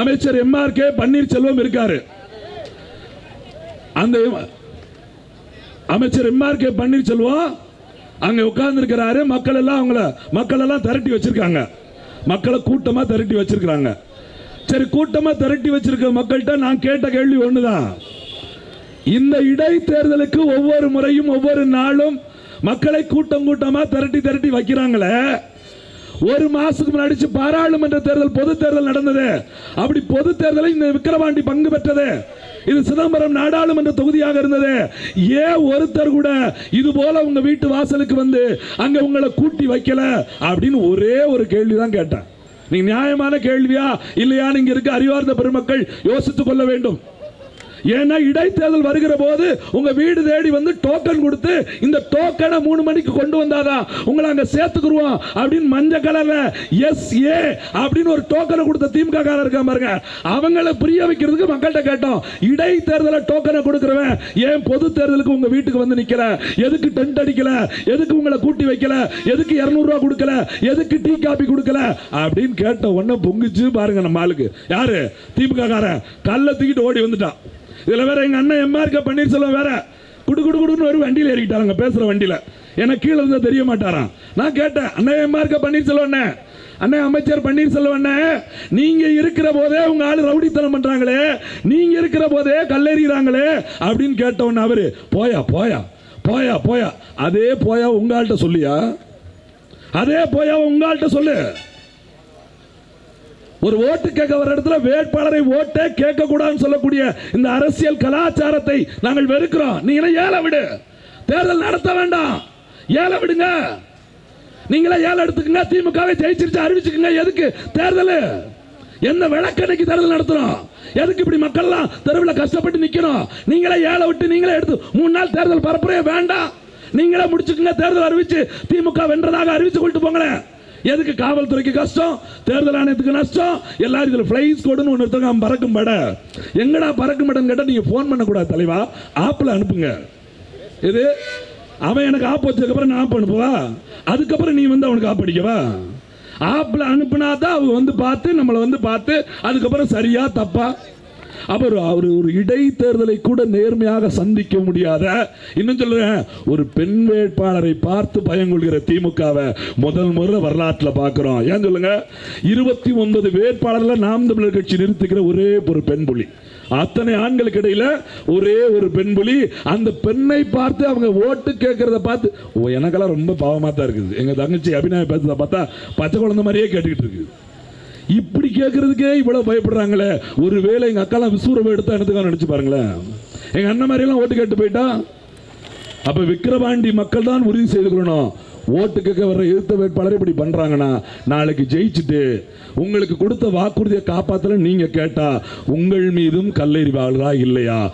அமைச்சர் M R K Panneerselvam இருக்காரு. அந்த அமைச்சர் எம் ஆர் கே பன்னீர்செல்வம் அங்க உட்கார்ந்து இருக்கிறாரு மக்கள் எல்லாம் அவங்கள மக்கள் எல்லாம் திரட்டி வச்சிருக்காங்க. மக்களை கூட்டமா திரட்டி வச்சிருக்காங்க சரி கூட்டமா திரட்டி வச்சிருக்க மக்கள்கிட்ட நான் கேட்ட கேள்வி ஒண்ணுதான். இந்த இடைத்தேர்தலுக்கு ஒவ்வொரு முறையும் ஒவ்வொரு நாளும் மக்களை கூட்டம் கூட்டமா திரட்டி திரட்டி வைக்கிறாங்களே. ஒரு மாசத்துக்கு முன்னாடி பாராளுமன்ற தேர்தல் பொது தேர்தல் நடந்தது. அப்படி பொது தேர்தலில் இந்த விக்கிரவாண்டி பங்கு பெற்றது. இது சிதம்பரம் நாடாளுமன்ற தொகுதியாக இருந்தது. ஏன் ஒருத்தர் கூட இது போல உங்க வீட்டு வாசலுக்கு வந்து அங்க உங்களை கூட்டி வைக்கல அப்படின்னு ஒரே ஒரு கேள்வி தான் கேட்டேன். நீ நியாயமான கேள்வியா இல்லையான்னு இங்க இருக்க அறிவார்ந்த பெருமக்கள் யோசித்துக் கொள்ள வேண்டும். ஏன்னா இடைத்தேர்தல் வருகிற போது உங்க வீடு தேடி வந்து டோக்கன் கொடுத்து இந்த டோக்கனை மூணு மணிக்கு கொண்டு வந்தாதான் உங்களை அங்க சேர்த்துக்குருவோம் அப்படின்னு மஞ்சள் கலர்ல எஸ் ஏ அப்படின்னு ஒரு டோக்கனை கொடுத்த திமுக காரர் இருக்கா பாருங்க. அவங்கள புரிய வைக்கிறதுக்கு மக்கள்கிட்ட கேட்டோம். இடைத்தேர்தல டோக்கனை கொடுக்குறவன் ஏன் பொது தேர்தலுக்கு உங்க வீட்டுக்கு வந்து நிக்கல? எதுக்கு டென்ட் அடிக்கல? எதுக்கு உங்களை கூட்டி வைக்கல? எதுக்கு இரநூறுவா கொடுக்கல? எதுக்கு டீ காபி கொடுக்கல? அப்படின்னு கேட்ட உடனே பொங்குச்சு பாருங்க நம்ம ஆளுக்கு. யாரு? திமுக காரன். கல்ல தூக்கிட்டு ஓடி வந்துட்டான். இதில் வேற எங்கள் அண்ணன் எம்ஆர்கே பன்னீர்செல்வம் வேற. குடு குடு குடுன்னு ஒரு வண்டியில் ஏறிக்கிட்டாருங்க பேசுகிற வண்டியில். எனக்கு கீழே இருந்தால் தெரிய மாட்டாராம். நான் கேட்டேன் அண்ணன் எம்ஆர்கே பன்னீர்செல்வம் அண்ணே. அமைச்சர் பன்னீர்செல்வம் அண்ணே நீங்க இருக்கிற போதே உங்க ஆளு ரவுடித்தனம் பண்றாங்களே. நீங்க இருக்கிற போதே கல்லெறிகிறாங்களே. அப்படின்னு கேட்ட அவர் அவரு போயா போயா போயா போயா. அதே போயா உங்க ஆள்கிட்ட சொல்லியா? அதே போயா உங்க ஆள்கிட்ட சொல்லு. ஒரு ஓட்டு கேட்க வர இடத்துல வேட்பாளரை ஓட்டே கேட்க கூடாதுன்னு சொல்லக்கூடிய இந்த அரசியல் கலாச்சாரத்தை நாங்கள் வெறுக்கிறோம். நீங்களே ஏழை விடு. தேர்தல் நடத்த வேண்டாம். ஏழை விடுங்க. நீங்களே ஏழை எடுத்துக்கங்க. திமுகவை ஜெயிச்சிருச்சு அறிவிச்சுக்கங்க. எதுக்கு? தேர்தல். எந்த விளக்கணைக்கு தேர்தல் நடத்துறோம்? எதுக்கு இப்படி மக்கள்லாம் தெருவில் கஷ்டப்பட்டு நிக்கணும் நீங்களே ஏழை விட்டு நீங்களே எடுத்து மூணு நாள் தேர்தல் பரப்புரையே வேண்டாம். நீங்களே முடிச்சுக்கங்க தேர்தல் அறிவிச்சு திமுக வென்றதாக அறிவிச்சு கொண்டு போங்களேன். எதுக்கு காவல்துறைக்கு கஷ்டம்? தேர்தல் ஆணையத்துக்கு நஷ்டம்? எல்லாரும் இதில் ஃப்ளைஸ் கோடுன்னு ஒன்று எடுத்தாங்க. பறக்கும் பட. எங்கடா பறக்கும் படன்னு கேட்டால் நீங்க ஃபோன் பண்ணக்கூடாது தலைவா. ஆப்பில் அனுப்புங்க. இது அவன் எனக்கு ஆப் வச்சதுக்கப்புறம் நான் ஆப் அனுப்புவா? அதுக்கப்புறம் நீ வந்து அவனுக்கு ஆப் அடிக்கவா? ஆப்பில் அனுப்புனா தான் அவங்க வந்து பார்த்து நம்மளை வந்து பார்த்து அதுக்கப்புறம் சரியா தப்பா? அவர் அவர் ஒரு இடைத்தேர்தலை கூட நேர்மையாக சந்திக்க முடியாத இன்னும் சொல்றேன் ஒரு பெண் வேட்பாளரை பார்த்து பயங்கொள்கிற திமுகவை முதல் முறை வரலாற்றில் பார்க்குறோம். ஏன் சொல்லுங்க? இருபத்தி ஒன்பது வேட்பாளரில் நாம் தமிழர் கட்சி நிறுத்துகிற ஒரே ஒரு பெண் புலி அத்தனை ஆண்களுக்கு இடையில ஒரே ஒரு பெண் புலி அந்த பெண்ணை பார்த்து அவங்க ஓட்டு கேட்கறத பார்த்து எனக்கெல்லாம் ரொம்ப பாவமாக தான் இருக்குது. எங்கள் தங்கச்சி அபிநய பேசுறத பார்த்தா பச்சை குழந்தை மாதிரியே கேட்டுக்கிட்டு இருக்குது. இப்படி கேட்கறதுக்கே இவ்வளவு பயப்படுறாங்களே. ஒரு வேலை எங்க அக்காலாம் விசூரம் எடுத்தா எடுத்துக்கான்னு நினைச்சு பாருங்களேன். எங்க அண்ணன் மாதிரி எல்லாம் ஓட்டு கேட்டு போயிட்டா? அப்ப விக்கிரவாண்டி மக்கள் தான் உறுதி செய்து கொள்ளணும். ஓட்டு கேட்க வர்ற எதிர்த்த வேட்பாளர் இப்படி பண்றாங்கன்னா நாளைக்கு ஜெயிச்சுட்டு உங்களுக்கு கொடுத்த வாக்குறுதியை காப்பாத்தல நீங்க கேட்டா உங்கள் மீதும் கல்லெறிவாளரா இல்லையா?